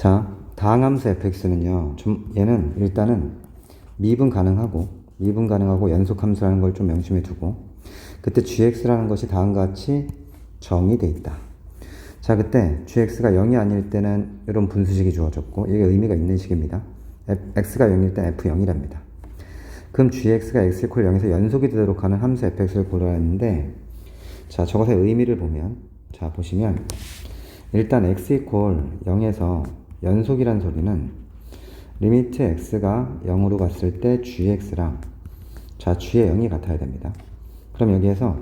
자, 다항함수 fx는요. 좀 얘는 일단은 미분 가능하고 미분 가능하고 연속함수라는 걸 좀 명심해 두고 그때 gx라는 것이 다음과 같이 정의돼 있다. 자, 그때 gx가 0이 아닐 때는 이런 분수식이 주어졌고 이게 의미가 있는 식입니다. X가 0일 때 f0이랍니다. 그럼 gx가 x 이퀄 0에서 연속이 되도록 하는 함수 fx를 고르라 했는데 자, 저것의 의미를 보면 자, 보시면 일단 x 이퀄 0에서 연속이란 소리는 리미트 x가 0으로 갔을 때 gx랑 자, g의 0이 같아야 됩니다. 그럼 여기에서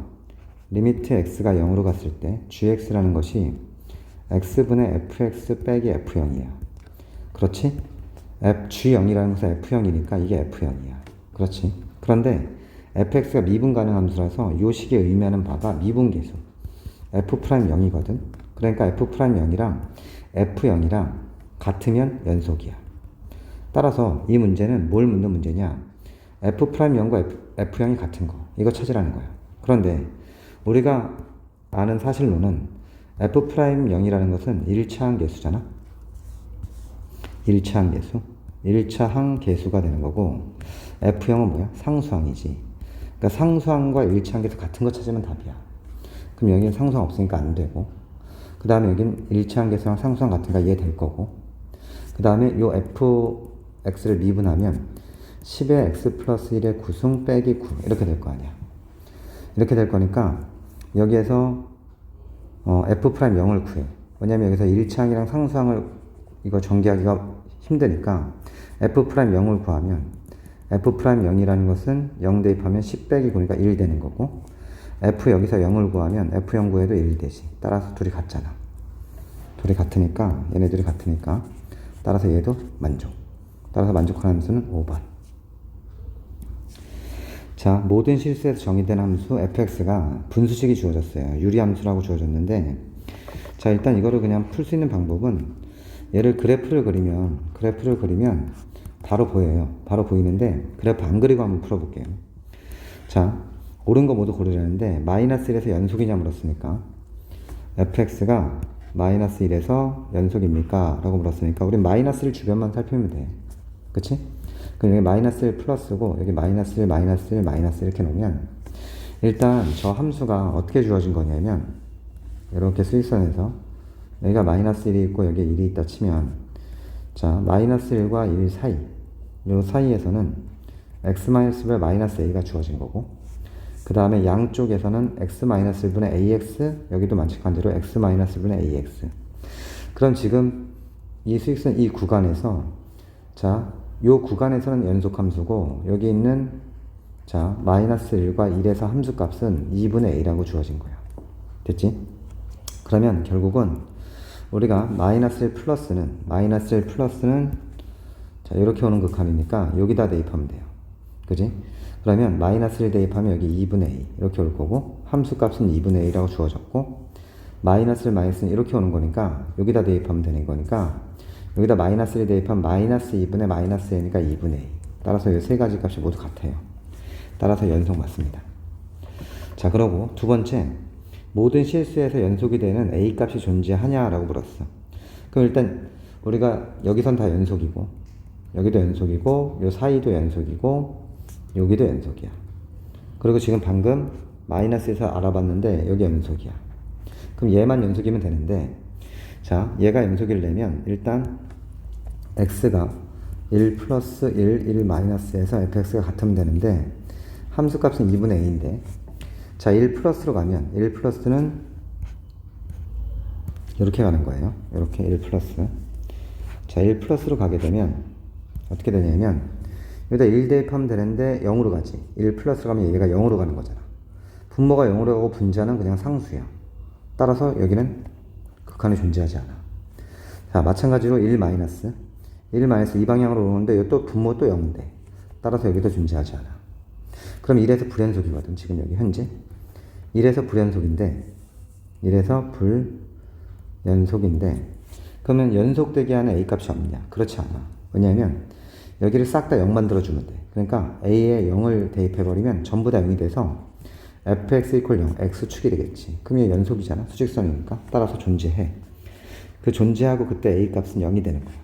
리미트 x가 0으로 갔을 때 gx라는 것이 x분의 fx 빼기 f0이에요. 그렇지? f, g0이라는 것은 f0이니까 이게 f0이야. 그렇지? 그런데 fx가 미분 가능 함수라서 이 식이 의미하는 바가 미분 계수 f'0이거든. 그러니까 f'0이랑 f0이랑 같으면 연속이야. 따라서 이 문제는 뭘 묻는 문제냐? f'0과 f, 0이 같은 거. 이거 찾으라는 거야. 그런데 우리가 아는 사실로는 f'0이라는 것은 1차항 계수잖아. 1차항 계수. 1차항 계수가 되는 거고 F형은 뭐야? 상수항이지. 그러니까 상수항과 1차항 계수 같은 거 찾으면 답이야. 그럼 여기는 상수항 없으니까 안 되고 그 다음에 여기는 1차항 계수랑 상수항 같으니까 이해될 거고 그 다음에 요 fx를 미분하면 10의 x 플러스 1의 구승 빼기 9 이렇게 될 거 아니야. 이렇게 될 거니까 여기에서 어, f'0을 구해. 왜냐면 여기서 1차항이랑 상수항을 이거 전개하기가 힘드니까 f'0을 구하면 f'0이라는 것은 0 대입하면 10 빼기 9니까 1 되는 거고 f 여기서 0을 구하면 f0 구해도 1 되지. 따라서 둘이 같잖아. 둘이 같으니까 얘네들이 같으니까 따라서 얘도 만족. 따라서 만족하는 함수는 5번. 자, 모든 실수에서 정의된 함수 fx가 분수식이 주어졌어요. 유리함수라고 주어졌는데, 자, 일단 이거를 그냥 풀 수 있는 방법은 얘를 그래프를 그리면, 그래프를 그리면 바로 보여요. 바로 보이는데, 그래프 안 그리고 한번 풀어볼게요. 자, 옳은 거 모두 고르려는데, 마이너스 1에서 연속이냐 물었으니까, fx가 마이너스 1에서 연속입니까? 라고 물었으니까, 우리 마이너스 1 주변만 살피면 돼. 그치? 그럼 여기 마이너스 1 플러스고 여기 마이너스 1 마이너스 1 마이너스 이렇게 놓으면 일단 저 함수가 어떻게 주어진 거냐면 이렇게 수익선에서 여기가 마이너스 1이 있고 여기에 1이 있다 치면 자 마이너스 1과 1 사이 요 사이에서는 x 마이너스 별 마이너스 a가 주어진 거고 그 다음에 양쪽에서는 x 마이너스 1분의 ax 여기도 만족한 대로 x 마이너스 1분의 ax 그럼 지금 이 수익선 이 구간에서 자, 요 구간에서는 연속함수고 여기 있는 자 마이너스 1과 1에서 함수값은 2분의 a라고 주어진 거야. 됐지? 그러면 결국은 우리가 마이너스 1 플러스는 마이너스 1 플러스는 자 이렇게 오는 극한이니까 여기다 대입하면 돼요. 그지? 그러면 마이너스 1 대입하면 여기 2분의 a 이렇게 올 거고 함수 값은 2분의 a라고 주어졌고 마이너스 1 마이너스는 이렇게 오는 거니까 여기다 대입하면 되는 거니까 여기다 마이너스 1 대입하면 마이너스 2분의 마이너스 a니까 2분의 a. 따라서 이 세 가지 값이 모두 같아요. 따라서 연속 맞습니다. 자, 그러고 두 번째, 모든 실수에서 연속이 되는 a 값이 존재하냐라고 물었어. 그럼 일단 우리가 여기선 다 연속이고, 여기도 연속이고, 요 사이도 연속이고, 여기도 연속이야. 그리고 지금 방금 마이너스에서 알아봤는데 여기 연속이야. 그럼 얘만 연속이면 되는데, 자, 얘가 연속이려면 일단 x가 1 플러스 1, 1 마이너스에서 fx가 같으면 되는데 함수값은 2분의 a인데 자, 1 플러스로 가면 1 플러스는 이렇게 가는 거예요. 이렇게 1 플러스. 자, 1 플러스로 가게 되면 어떻게 되냐면 여기다 1 대입하면 되는데 0으로 가지. 1 플러스로 가면 얘가 0으로 가는 거잖아. 분모가 0으로 가고 분자는 그냥 상수야. 따라서 여기는 극한이 존재하지 않아. 자, 마찬가지로 1 마이너스. 1 마이너스 이 방향으로 오는데 또 분모 또 0인데. 따라서 여기도 존재하지 않아. 그럼 1에서 불연속이거든. 지금 여기 현재. 1에서 불연속인데 1에서 불연속인데 그러면 연속되게 하는 a 값이 없냐? 그렇지 않아. 왜냐하면 여기를 싹 다 0 만들어주면 돼. 그러니까 a에 0을 대입해버리면 전부 다 0이 돼서 fx 이퀄 0, x축이 되겠지. 그럼 얘 연속이잖아. 수직선이니까. 따라서 존재해. 그 존재하고 그때 a 값은 0이 되는 거야.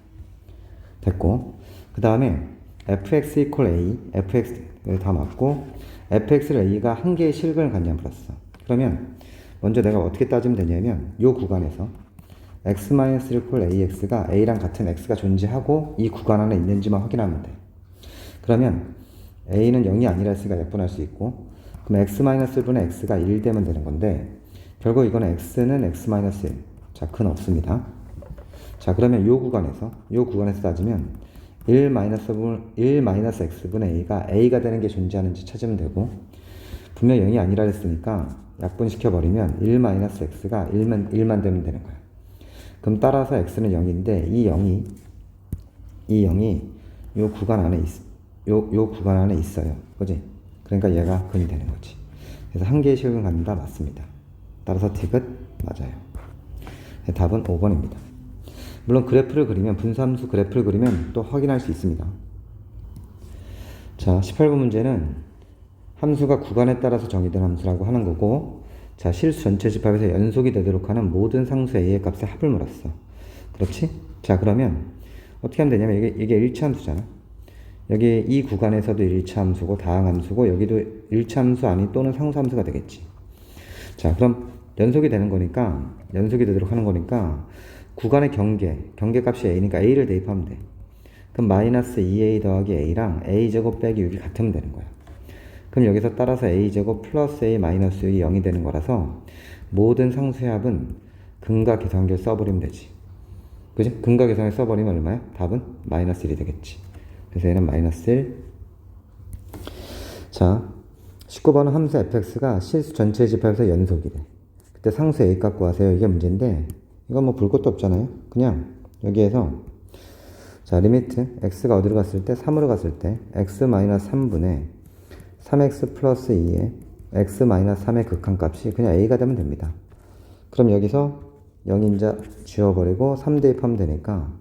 됐고 그 다음에 fx equal a, fx 다 맞고 fx를 a가 한 개의 실근을 갖냐 물었어. 그러면 먼저 내가 어떻게 따지면 되냐면 이 구간에서 x-1 equal ax가 a랑 같은 x가 존재하고 이 구간 안에 있는지만 확인하면 돼. 그러면 a는 0이 아니라 했으니까 약분할 수 있고 그럼 x-1분의 x가 1 되면 되는 건데 결국 이거는 x는 x-1 자, 큰 없습니다. 자, 그러면 요 구간에서 요 구간에서 따지면 1 마이너스 1 마이너스 x분의 a가 a가 되는 게 존재하는지 찾으면 되고 분명 0이 아니라 했으니까 약분시켜 버리면 1 마이너스 x가 1만 1만 되면 되는 거야. 그럼 따라서 x는 0인데 이 0이 이 0이 요 구간 안에 있, 요, 요 구간 안에 있어요. 그지? 그러니까 얘가 근이 되는 거지. 그래서 한 개의 실근 갖는다 맞습니다. 따라서 티귿 맞아요. 네, 답은 5번입니다. 물론 그래프를 그리면 분수함수 그래프를 그리면 또 확인할 수 있습니다. 자, 18번 문제는 함수가 구간에 따라서 정의된 함수라고 하는 거고 자, 실수 전체 집합에서 연속이 되도록 하는 모든 상수 a의 값의 합을 물었어. 그렇지? 자, 그러면 어떻게 하면 되냐면 이게 이게 일차함수잖아. 여기 이 구간에서도 일차함수고 다항함수고 여기도 일차함수 아니 또는 상수함수가 되겠지. 자, 그럼 연속이 되는 거니까 연속이 되도록 하는 거니까 구간의 경계, 경계 값이 a니까 a를 대입하면 돼. 그럼 마이너스 2a 더하기 a랑 a제곱 빼기 6이 같으면 되는 거야. 그럼 여기서 따라서 a제곱 플러스 a 마이너스 6이 0이 되는 거라서 모든 상수의 합은 근과 계산기를 써버리면 되지. 그지? 근과 계산을 써버리면 얼마야? 답은 마이너스 1이 되겠지. 그래서 얘는 마이너스 1. 자, 19번은 함수 fx가 실수 전체 집합에서 연속이 돼. 그때 상수 a 값 구하세요. 이게 문제인데 이건 뭐 볼 것도 없잖아요. 그냥 여기에서 자 리미트 x가 어디로 갔을 때 3으로 갔을 때 x 마이너스 3분의 3x 플러스 2의 x 마이너스 3의 극한값이 그냥 a가 되면 됩니다. 그럼 여기서 0인자 지워버리고 3 대입하면 되니까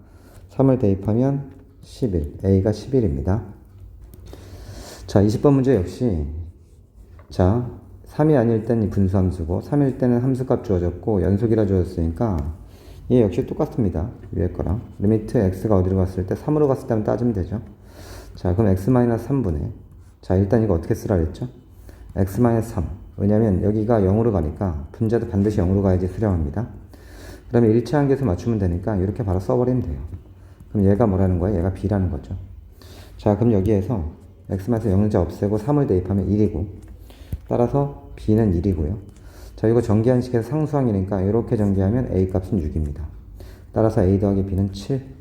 3을 대입하면 11 a가 11입니다. 자 20번 문제 역시 자 3이 아닐 땐 분수함수고 3일 때는 함수값 주어졌고 연속이라 주어졌으니까 얘 역시 똑같습니다. 위에 거랑 리미트 x가 어디로 갔을 때 3으로 갔을 때 한번 따지면 되죠. 자 그럼 x-3분의 자 일단 이거 어떻게 쓰라 그랬죠? x-3 왜냐면 여기가 0으로 가니까 분자도 반드시 0으로 가야지 수렴합니다. 그러면 1차 한계에서 맞추면 되니까 이렇게 바로 써버리면 돼요. 그럼 얘가 뭐라는 거야? 얘가 b라는 거죠. 자 그럼 여기에서 x-0자 0 없애고 3을 대입하면 1이고 따라서 b는 1이고요. 자, 이거 전개한식에서 상수항이니까 이렇게 전개하면 a 값은 6입니다. 따라서 a 더하기 b는 7.